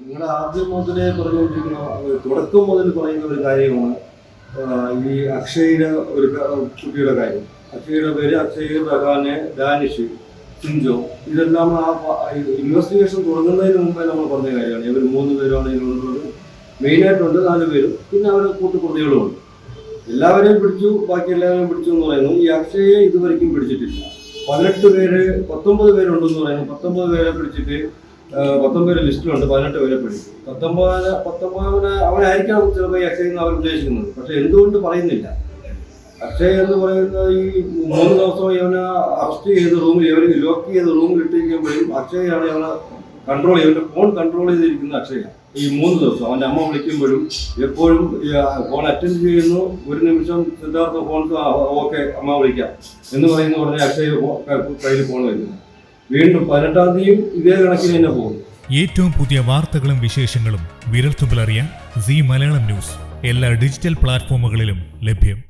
നിങ്ങൾ ആദ്യം മുതലേ പറഞ്ഞുകൊണ്ടിരിക്കുന്ന തുടക്കം മുതൽ പറയുന്ന ഒരു കാര്യമാണ് ഈ അക്ഷയുടെ ഒരു കുട്ടിയുടെ കാര്യം. അക്ഷയുടെ പേര് അക്ഷയ് ബഹാനെ ഡാനിഷ് സിഞ്ചോ ഇതെല്ലാം ആ ഇൻവെസ്റ്റിഗേഷൻ തുടങ്ങുന്നതിന് മുമ്പേ നമ്മൾ പറഞ്ഞ കാര്യമാണ്. ഇവർ മൂന്ന് പേരാണ് ഇതിനുള്ളത് മെയിനായിട്ടുണ്ട് നാല് പേരും. പിന്നെ അവരുടെ കൂട്ടുപ്രതികളും ഉണ്ട് എല്ലാവരെയും പിടിച്ചു ബാക്കി എല്ലാവരെയും പിടിച്ചു എന്ന് പറയുന്നു. ഈ അക്ഷയെ ഇതുവരെയ്ക്കും പിടിച്ചിട്ടില്ല. പതിനെട്ട് പേര് പത്തൊമ്പത് പേരുണ്ടെന്ന് പറയുന്നു. പത്തൊമ്പത് പേരെ പിടിച്ചിട്ട് പത്തൊമ്പത് ലിസ്റ്റിലുണ്ട് പതിനെട്ട് പേരെ പിടി. പത്തൊമ്പത് പത്തൊമ്പതിന് അവനായിരിക്കാം ചിലപ്പോൾ ഈ അക്ഷയ് അവർ ഉദ്ദേശിക്കുന്നത്. പക്ഷെ എന്തുകൊണ്ട് പറയുന്നില്ല? അക്ഷയ് എന്ന് പറയുന്ന ഈ മൂന്ന് ദിവസം ഇവനെ അറസ്റ്റ് ചെയ്ത് റൂമിൽ ഇവർ ലോക്ക് ചെയ്ത് റൂമിൽ ഇട്ടിരിക്കുമ്പോഴും അക്ഷയാണ് ഇവനെ കൺട്രോൾ ചെയ്യുന്നത് ഫോൺ കൺട്രോൾ ചെയ്തിരിക്കുന്ന അക്ഷയ ഈ മൂന്ന് ദിവസം അവന്റെ അമ്മ വിളിക്കുമ്പോഴും എപ്പോഴും ഫോൺ അറ്റൻഡ് ചെയ്യുന്നു. ഒരു നിമിഷം സിദ്ധാർത്ഥ ഫോൺ ഓക്കെ അമ്മ വിളിക്കാം എന്ന് പറയുന്ന ഉടനെ അക്ഷയ കയ്യിൽ ഫോൺ വരുന്നു. വീണ്ടും പതിനെട്ടാം തീയതിയും ഇതേ കണക്കിന് തന്നെ പോകും. ഏറ്റവും പുതിയ വാർത്തകളും വിശേഷങ്ങളും വിരൽത്തുമ്പിലറിയാൻ സി മലയാളം ന്യൂസ്. എല്ലാ ഡിജിറ്റൽ പ്ലാറ്റ്ഫോമുകളിലും ലഭ്യം.